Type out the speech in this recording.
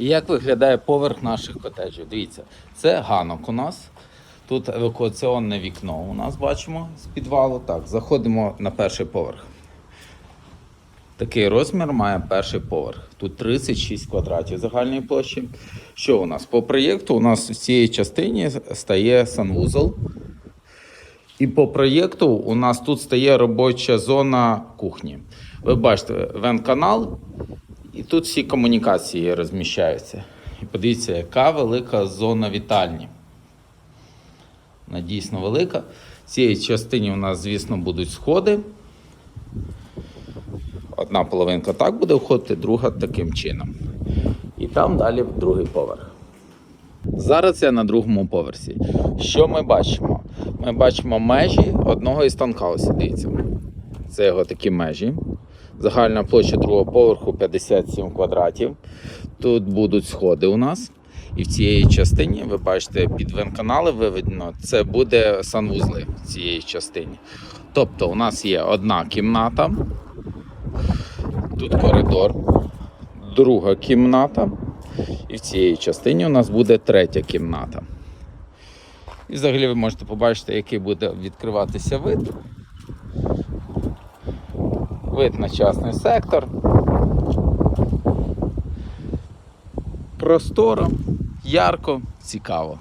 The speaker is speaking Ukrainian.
І як виглядає поверх наших котеджів? Дивіться, це ганок у нас. Тут евакуаційне вікно у нас бачимо з підвалу. Так, заходимо на перший поверх. Такий розмір має перший поверх. Тут 36 квадратів загальної площі. Що у нас? По проєкту у нас в цій частині стає санвузол. І по проєкту у нас тут стає робоча зона кухні. Ви бачите, вен-канал, і тут всі комунікації розміщаються. І подивіться, яка велика зона вітальні. Вона дійсно велика. В цій частині у нас, звісно, будуть сходи. Одна половинка так буде входити, друга таким чином. І там далі другий поверх. Зараз я на другому поверсі. Що ми бачимо? Ми бачимо межі одного із танкаусів. Дивіться. Це його такі межі. Загальна площа другого поверху 57 квадратів. Тут будуть сходи у нас. І в цій частині, ви бачите, під венканали виведено, це буде санвузли в цій частині. Тобто, у нас є одна кімната, тут коридор, друга кімната. І в цій частині у нас буде третя кімната. І взагалі ви можете побачити, який буде відкриватися вид. Вид на частний сектор. Просторо, ярко, цікаво.